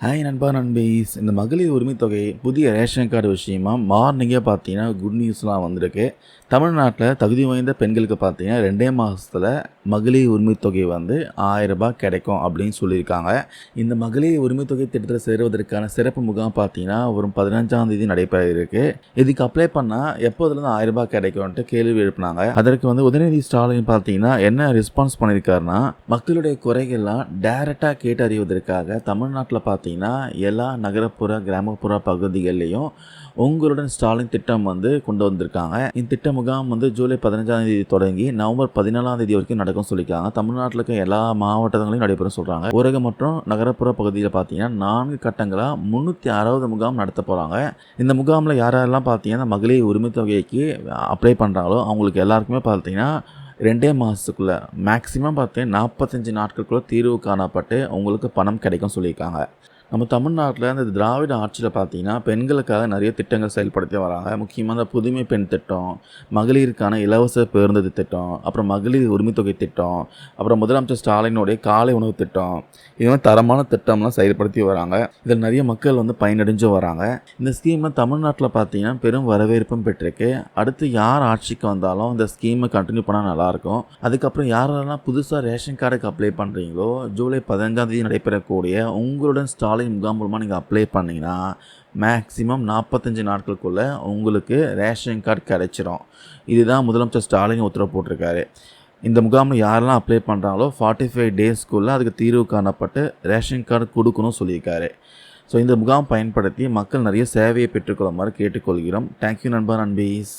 Hi நண்பா நண்பீஸ். இந்த மகளிர் உரிமை தொகை புதிய ரேஷன் கார்டு விஷயமா? மார்னிங்கே பார்த்தீங்கன்னா குட் நியூஸ்லாம் வந்திருக்கு. தமிழ்நாட்டில் தகுதி வாய்ந்த பெண்களுக்கு பார்த்தீங்கன்னா ரெண்டே மாதத்தில் மகளிர் உரிமை தொகை வந்து ஆயிரரூபா கிடைக்கும் அப்படின்னு சொல்லியிருக்காங்க. இந்த மகளிர் உரிமை தொகை திட்டத்தில் சேருவதற்கான சிறப்பு முகாம் பார்த்தீங்கன்னா வரும் பதினஞ்சாம் தேதி நடைபெற இருக்கு இதுக்கு அப்ளை பண்ணால் எப்போதுலேருந்து ஆயிரரூபா கிடைக்கும்ட்டு கிடைக்கும்ன்ட்டு கேள்வி எழுப்பினாங்க. அதற்கு வந்து உதயநிதி ஸ்டாலின் பார்த்தீங்கன்னா என்ன ரெஸ்பான்ஸ் பண்ணியிருக்காருன்னா மக்களுடைய குறைகள்லாம் டைரெக்டாக கேட்டறிவதற்காக தமிழ்நாட்டில் பார்த்து பார்த்தீங்கன்னா எல்லா நகரப்புற கிராமப்புற பகுதிகள்லேயும் உங்களுடன் ஸ்டாலின் திட்டம் வந்து கொண்டு வந்திருக்காங்க. இந்த திட்ட முகாம் வந்து ஜூலை பதினஞ்சாம் தேதி தொடங்கி நவம்பர் பதினாலாம் தேதி வரைக்கும் நடக்கும் சொல்லியிருக்காங்க. தமிழ்நாட்டில் இருக்க எல்லா மாவட்டங்களையும் நடைபெறும் சொல்கிறாங்க உலக மற்றும் நகரப்புற பகுதியில் பார்த்தீங்கன்னா நான்கு கட்டங்களாக முந்நூற்றி அறுபது முகாம் நடத்த போகிறாங்க இந்த முகாமில் யாரெல்லாம் பார்த்தீங்கன்னா மகளிர் உரிமை தொகைக்கு அப்ளை பண்ணுறாங்களோ அவங்களுக்கு எல்லாருக்குமே பார்த்தீங்கன்னா ரெண்டே மாதத்துக்குள்ளே மேக்ஸிமம் பார்த்தீங்கன்னா நாற்பத்தஞ்சு நாட்களுக்குள்ளே தீர்வு காணப்பட்டு உங்களுக்கு பணம் கிடைக்கும் சொல்லியிருக்காங்க. நம்ம தமிழ்நாட்டில் இந்த திராவிட ஆட்சியில் பார்த்திங்கன்னா பெண்களுக்காக நிறைய திட்டங்கள் செயல்படுத்தி வராங்க. முக்கியமாக இந்த புதுமை பெண் திட்டம் மகளிருக்கான இலவச பேருந்து திட்டம் அப்புறம் மகளிர் உரிமைத்தொகை திட்டம் அப்புறம் முதலமைச்சர் ஸ்டாலினுடைய காலை உணவு திட்டம் இது மாதிரி தரமான திட்டம்லாம் செயல்படுத்தி வராங்க. இதில் நிறைய மக்கள் வந்து பயனடைஞ்சு வராங்க. இந்த ஸ்கீமை தமிழ்நாட்டில் பார்த்தீங்கன்னா பெரும் வரவேற்பும் பெற்றிருக்கு. அடுத்து யார் ஆட்சிக்கு வந்தாலும் இந்த ஸ்கீமை கண்டினியூ பண்ணால் நல்லாயிருக்கும். அதுக்கப்புறம் யாரெல்லாம் புதுசாக ரேஷன் கார்டுக்கு அப்ளை பண்ணுறீங்களோ ஜூலை பதினஞ்சாம் தேதி நடைபெறக்கூடிய உங்களுடன் ஆலை முகாம் மூலமாக நீங்கள் அப்ளை பண்ணிங்கன்னா மேக்ஸிமம் நாற்பத்தஞ்சு நாட்களுக்குள்ளே உங்களுக்கு ரேஷன் கார்டு கிடைச்சிரும். இதுதான் முதலமைச்சர் ஸ்டாலின் உத்தரவு போட்டிருக்காரு. இந்த முகாமில் யாரெல்லாம் அப்ளை பண்ணுறாங்களோ ஃபார்ட்டி ஃபைவ் டேஸ்க்குள்ளே அதுக்கு தீர்வு காணப்பட்டு ரேஷன் கார்டு கொடுக்கணும் சொல்லியிருக்காரு. ஸோ இந்த முகாம் பயன்படுத்தி மக்கள் நிறைய சேவையை பெற்றுக்கொள்ளுமாறு கேட்டுக்கொள்கிறோம். தேங்க்யூ நண்பா நண்பீஸ்